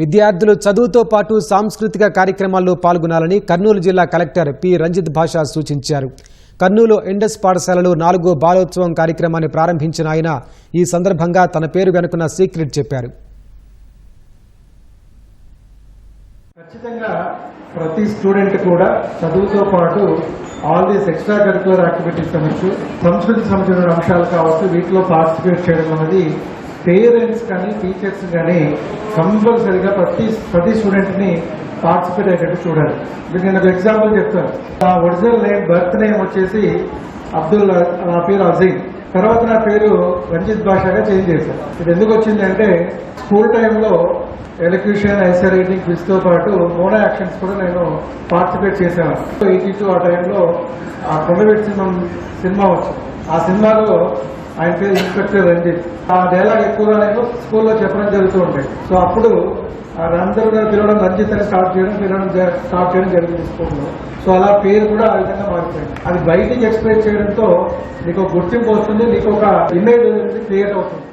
విద్యార్థులు చదువుతో పాటు సాంస్కృతిక కార్యక్రమాల్లో పాల్గొనాలని కర్నూలు జిల్లా కలెక్టర్ పి. రంజిత్ భాష సూచించారు. కర్నూలు ఇండస్ పాఠశాలలో నాలుగో బాలోత్సవం కార్యక్రమాన్ని ప్రారంభించిన ఆయన ఈ సందర్భంగా తన పేరు వెనుకున్న సీక్రెట్ చెప్పారు. ఖచ్చితంగా ప్రతి స్టూడెంట్ కూడా చదువుతో పాటు all these extra curricular activities కావచ్చు సంస్కృతి సంబంధించిన అంశాలు కావచ్చు వీటిలో పార్టిసిపేట్ చేయడం అనేది పేరెంట్స్ కానీ టీచర్స్ కానీ కంపల్సరిగా ప్రతి ప్రతి స్టూడెంట్ని పార్టిసిపేట్ అయ్యేటట్టు చూడాలి. ఇప్పుడు నేను ఒక ఎగ్జాంపుల్ చెప్తాను. నా ఒరిజినల్ నేమ్ బర్త్ నేమ్ వచ్చేసి అబ్దుల్ నా పేరు అజీమ్ తర్వాత నా పేరు రంజిత్ భాషగా చేంజ్ చేశాను. ఇది ఎందుకు వచ్చింది అంటే స్కూల్ టైంలో ఎలక్యూషన్ ఐసర్ రైటింగ్ క్విజ్తో పాటు మోనో యాక్షన్స్ కూడా నేను పార్టిసిపేట్ చేశాను. ఎయిటీ టూ ఆ టైంలో ఆ కొండవెట్ సినిమా సినిమా వచ్చింది. ఆ సినిమాలో ఆయన పేరు ఇన్స్పెక్టర్ రంజిత్ ఆ డైలాగ్ ఎక్కువగా నేను స్కూల్లో చెప్పడం జరుగుతూ ఉండేది సో అప్పుడు అందరూ కూడా పిలవడం రంజిత్ అని స్టార్ట్ చేయడం పిలవడం స్టార్ట్ చేయడం జరిగింది స్కూల్లో. సో అలా పేరు కూడా ఆ విధంగా మారిపోయింది. అది బయటికి ఎక్స్ప్రెస్ చేయడంతో నీకు గుర్తింపు వస్తుంది నీకు ఒక ఇమేజ్ క్రియేట్ అవుతుంది.